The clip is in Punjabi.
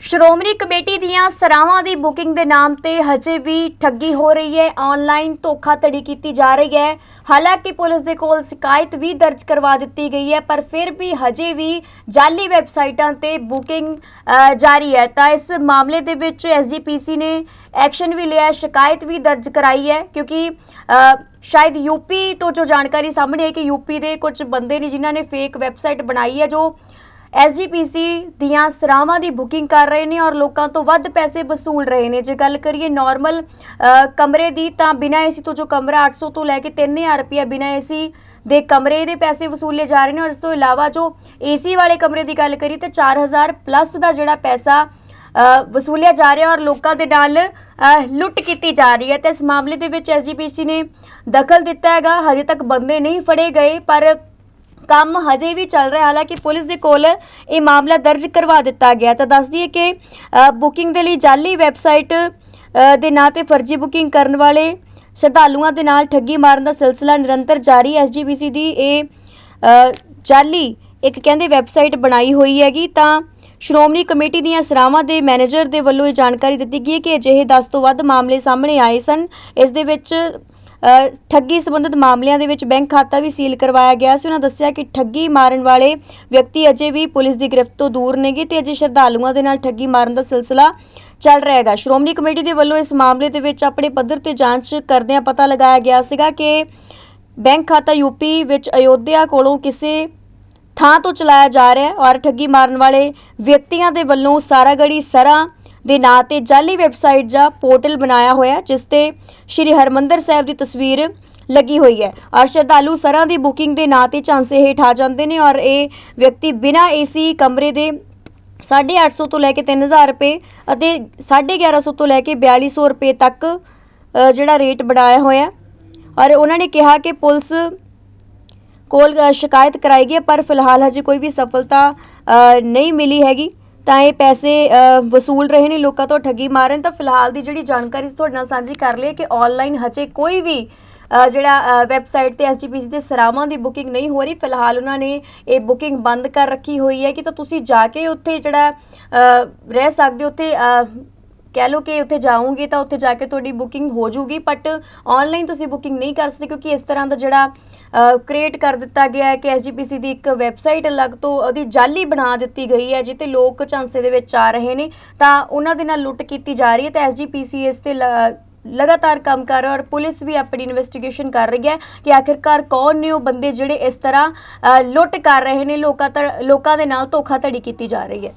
ਸ਼੍ਰੋਮਣੀ ਕਮੇਟੀ ਦੀਆਂ ਸਰਾਵਾਂ ਦੀ ਬੁਕਿੰਗ ਦੇ ਨਾਮ ਤੇ ਹਜੇ ਵੀ ਠੱਗੀ ਹੋ ਰਹੀ ਹੈ। ਆਨਲਾਈਨ ਧੋਖਾਧੜੀ ਕੀਤੀ ਜਾ ਰਹੀ ਹੈ। ਹਾਲਾਂਕਿ ਪੁਲਿਸ ਦੇ ਕੋਲ ਸ਼ਿਕਾਇਤ ਵੀ ਦਰਜ ਕਰਵਾ ਦਿੱਤੀ ਗਈ ਹੈ ਪਰ ਫਿਰ ਵੀ ਹਜੇ ਵੀ ਜਾਲੀ ਵੈਬਸਾਈਟਾਂ ਤੇ ਬੁਕਿੰਗ ਜਾਰੀ ਹੈ। ਤਾਂ ਇਸ ਮਾਮਲੇ ਦੇ ਵਿੱਚ ਐਸਜੀਪੀਸੀ ਨੇ ਐਕਸ਼ਨ ਵੀ ਲਿਆ ਸ਼ਿਕਾਇਤ ਵੀ ਦਰਜ ਕਰਾਈ ਹੈ ਕਿਉਂਕਿ ਅ, ਸ਼ਾਇਦ ਯੂਪੀ ਤੋਂ ਜੋ ਜਾਣਕਾਰੀ ਸਾਹਮਣੇ ਹੈ ਕਿ ਯੂਪੀ ਦੇ ਕੁਝ ਬੰਦੇ ਨੇ ਜਿਨ੍ਹਾਂ ਨੇ ਫੇਕ ਵੈਬਸਾਈਟ ਬਣਾਈ ਹੈ ਜੋ ਐਸਜੀਪੀਸੀ ਦੀਆਂ ਸਰਾਵਾਂ ਦੀ ਬੁਕਿੰਗ ਕਰ ਰਹੇ ਨੇ ਔਰ ਲੋਕਾਂ ਤੋਂ ਵੱਧ ਪੈਸੇ ਵਸੂਲ ਰਹੇ ਨੇ। ਜੇ ਗੱਲ ਕਰੀਏ ਨਾਰਮਲ ਕਮਰੇ ਦੀ ਤਾਂ ਬਿਨਾਂ ਏਸੀ ਤੋਂ ਜੋ ਕਮਰਾ 800 ਤੋਂ ਲੈ ਕੇ 3000 ਰੁਪਏ ਬਿਨਾਂ ਏਸੀ ਦੇ ਕਮਰੇ ਦੇ ਪੈਸੇ ਵਸੂਲੇ ਜਾ ਰਹੇ ਨੇ ਔਰ ਇਸ ਤੋਂ ਇਲਾਵਾ ਜੋ ਏਸੀ ਵਾਲੇ ਕਮਰੇ ਦੀ ਗੱਲ ਕਰੀ ਤੇ 4000 ਪਲੱਸ ਦਾ ਜਿਹੜਾ ਪੈਸਾ ਵਸੂਲਿਆ ਜਾ ਰਿਹਾ ਔਰ ਲੋਕਾਂ ਦੇ ਨਾਲ ਲੁੱਟ ਕੀਤੀ ਜਾ ਰਹੀ ਹੈ। ਤੇ ਇਸ ਮਾਮਲੇ ਦੇ ਵਿੱਚ ਐਸਜੀਪੀਸੀ ਨੇ ਦਖਲ ਦਿੱਤਾ ਹੈਗਾ। ਹਜੇ ਤੱਕ ਬੰਦੇ ਨਹੀਂ ਫੜੇ ਗਏ, ਪਰ ਕੰਮ ਹਜੇ ਵੀ ਚੱਲ ਰਿਹਾ, ਹਾਲਾਂਕਿ ਪੁਲਿਸ ਦੇ ਕੋਲ ਇਹ ਮਾਮਲਾ ਦਰਜ ਕਰਵਾ ਦਿੱਤਾ ਗਿਆ। ਤਾਂ ਦੱਸ ਦਈਏ ਕਿ ਬੁਕਿੰਗ ਦੇ ਲਈ ਜਾਲੀ ਵੈਬਸਾਈਟ ਦੇ ਨਾਂ ਤੇ ਫਰਜ਼ੀ ਬੁਕਿੰਗ ਕਰਨ ਵਾਲੇ ਸ਼ਰਧਾਲੂਆਂ ਦੇ ਨਾਲ ਠੱਗੀ ਮਾਰਨ ਦਾ ਸਿਲਸਿਲਾ ਨਿਰੰਤਰ ਜਾਰੀ। ਐਸਜੀਪੀਸੀ ਦੀ ਇਹ ਜਾਲੀ ਇੱਕ ਕਹਿੰਦੇ ਵੈਬਸਾਈਟ ਬਣਾਈ ਹੋਈ ਹੈਗੀ। ਤਾਂ ਸ਼੍ਰੋਮਣੀ ਕਮੇਟੀ ਦੀਆਂ ਸਰਾਵਾਂ ਦੇ ਮੈਨੇਜਰ ਦੇ ਵੱਲੋਂ ਇਹ ਜਾਣਕਾਰੀ ਦਿੱਤੀ ਗਈ ਹੈ ਕਿ ਅਜਿਹੇ 10 ਤੋਂ ਵੱਧ ਮਾਮਲੇ ਸਾਹਮਣੇ ਆਏ ਸਨ। ਇਸ ਦੇ ਵਿੱਚ ਠੱਗੀ ਸੰਬੰਧਿਤ ਮਾਮਲਿਆਂ ਦੇ ਵਿੱਚ ਬੈਂਕ ਖਾਤਾ ਵੀ ਸੀਲ ਕਰਵਾਇਆ ਗਿਆ ਸੀ। ਉਹਨਾਂ ਦੱਸਿਆ ਕਿ ਠੱਗੀ ਮਾਰਨ ਵਾਲੇ ਵਿਅਕਤੀ ਅਜੇ ਵੀ ਪੁਲਿਸ ਦੀ ਗ੍ਰਿਫਤ ਤੋਂ ਦੂਰ ਨੇਗੇ ਤੇ ਅਜੇ ਸ਼ਰਧਾਲੂਆਂ ਦੇ ਨਾਲ ਠੱਗੀ ਮਾਰਨ ਦਾ ਸਿਲਸਿਲਾ ਚੱਲ ਰਿਹਾ ਹੈਗਾ। ਸ਼੍ਰੋਮਣੀ ਕਮੇਟੀ ਦੇ ਵੱਲੋਂ ਇਸ ਮਾਮਲੇ ਦੇ ਵਿੱਚ ਆਪਣੇ ਪੱਧਰ ਤੇ ਜਾਂਚ ਕਰਦਿਆਂ ਪਤਾ ਲਗਾਇਆ ਗਿਆ ਸੀਗਾ ਕਿ ਬੈਂਕ ਖਾਤਾ ਯੂਪੀ ਵਿੱਚ ਅਯੋਧਿਆ ਕੋਲੋਂ ਕਿਸੇ ਥਾਂ ਤੋਂ ਚਲਾਇਆ ਜਾ ਰਿਹਾ ਹੈ ਔਰ ਠੱਗੀ ਮਾਰਨ ਵਾਲੇ ਵਿਅਕਤੀਆਂ ਦੇ ਵੱਲੋਂ ਸਾਰਾਗੜੀ ਸਰਾਂ ਦੇ ਨਾਂ ਤੇ ਜਾਲੀ ਵੈਬਸਾਈਟ ਜਾਂ ਪੋਰਟਲ ਬਣਾਇਆ ਹੋਇਆ ਜਿਸ ਤੇ ਸ਼੍ਰੀ ਹਰਮੰਦਰ ਸਾਹਿਬ ਦੀ ਤਸਵੀਰ ਲੱਗੀ ਹੋਈ ਹੈ। ਔਰ ਸ਼ਰਧਾਲੂ ਸਰਾਂ ਦੀ ਬੁਕਿੰਗ ਦੇ ਨਾਂ ਤੇ ਝਾਂਸੇ ਹੇਠ ਆ ਜਾਂਦੇ ਨੇ ਔਰ ਇਹ ਵਿਅਕਤੀ ਬਿਨਾਂ ਏਸੀ ਕਮਰੇ ਦੇ 850 ਤੋਂ ਲੈ ਕੇ 3000 ਰੁਪਏ ਅਤੇ 1150 ਤੋਂ ਲੈ ਕੇ 4200 ਰੁਪਏ ਤੱਕ ਜਿਹੜਾ ਰੇਟ ਬਣਾਇਆ ਹੋਇਆ ਔਰ ਉਹਨਾਂ ਨੇ ਕਿਹਾ ਕਿ ਪੁਲਿਸ ਕੋਲ ਸ਼ਿਕਾਇਤ ਕਰਾਈ ਗਈ ਹੈ, ਪਰ ਫਿਲਹਾਲ ਹਜੇ ਕੋਈ ਵੀ ਸਫਲਤਾ ਨਹੀਂ ਮਿਲੀ ਹੈਗੀ। ਤਾਂ ਇਹ ਪੈਸੇ ਵਸੂਲ ਰਹੇ ਨੇ ਲੋਕਾਂ ਤੋਂ ਠੱਗੀ ਮਾਰਨ। ਤਾਂ ਫਿਲਹਾਲ ਦੀ ਜਿਹੜੀ ਜਾਣਕਾਰੀ ਤੁਹਾਡੇ ਨਾਲ ਸਾਂਝੀ ਕਰ ਲਈ ਕਿ ਆਨਲਾਈਨ ਹਜੇ ਕੋਈ ਵੀ ਅ, ਜਿਹੜਾ ਵੈਬਸਾਈਟ ਤੇ ਐਸਜੀਪੀਸੀ ਦੇ ਸਰਾਵਾਂ ਦੀ ਬੁਕਿੰਗ ਨਹੀਂ ਹੋ ਰਹੀ। ਫਿਲਹਾਲ ਉਹਨਾਂ ਨੇ ਇਹ ਬੁਕਿੰਗ ਬੰਦ ਕਰ ਰੱਖੀ ਹੋਈ ਹੈ ਕਿ ਤਾਂ ਤੁਸੀਂ ਜਾ ਕੇ ਉੱਥੇ ਜਿਹੜਾ ਰਹਿ ਸਕਦੇ ਹੋ ਉੱਥੇ ਕਹਿ ਲਓ ਕਿ ਉੱਥੇ ਜਾਓਗੇ ਤਾਂ ਉੱਥੇ ਜਾ ਕੇ ਤੁਹਾਡੀ ਬੁਕਿੰਗ ਹੋ ਜਾਊਗੀ ਬਟ ਆਨਲਾਈਨ ਤੁਸੀਂ ਬੁਕਿੰਗ ਨਹੀਂ ਕਰ ਸਕਦੇ ਕਿਉਂਕਿ ਇਸ ਤਰ੍ਹਾਂ ਦਾ ਜਿਹੜਾ ਕ੍ਰੀਏਟ ਕਰ ਦਿੱਤਾ ਗਿਆ ਹੈ ਕਿ ਐਸਜੀਪੀਸੀ ਦੀ ਇੱਕ ਵੈਬਸਾਈਟ ਅਲੱਗ ਤੋਂ ਉਹਦੀ ਜਾਲੀ ਬਣਾ ਦਿੱਤੀ ਗਈ ਹੈ ਜਿੱਤੇ ਲੋਕ ਝਾਂਸੇ ਦੇ ਵਿੱਚ ਆ ਰਹੇ ਨੇ, ਤਾਂ ਉਹਨਾਂ ਦੇ ਨਾਲ ਲੁੱਟ ਕੀਤੀ ਜਾ ਰਹੀ ਹੈ, ਤਾਂ ਐਸਜੀਪੀਸੀ ਇਸ ਤੇ ਲ- ਲਗਾਤਾਰ ਕੰਮ ਕਰ ਰਿਹਾ ਔਰ ਪੁਲਿਸ ਵੀ ਆਪਣੀ ਇਨਵੈਸਟੀਗੇਸ਼ਨ ਕਰ ਰਹੀ ਹੈ ਕਿ ਆਖਿਰਕਾਰ ਕੌਣ ਨੇ ਉਹ ਬੰਦੇ ਜਿਹੜੇ ਇਸ ਤਰ੍ਹਾਂ ਲੁੱਟ ਕਰ ਰਹੇ ਨੇ, ਲੋਕਾਂ ਤਾਂ ਲੋਕਾਂ ਦੇ ਨਾਲ ਧੋਖਾਧੜੀ ਕੀਤੀ ਜਾ ਰਹੀ ਹੈ।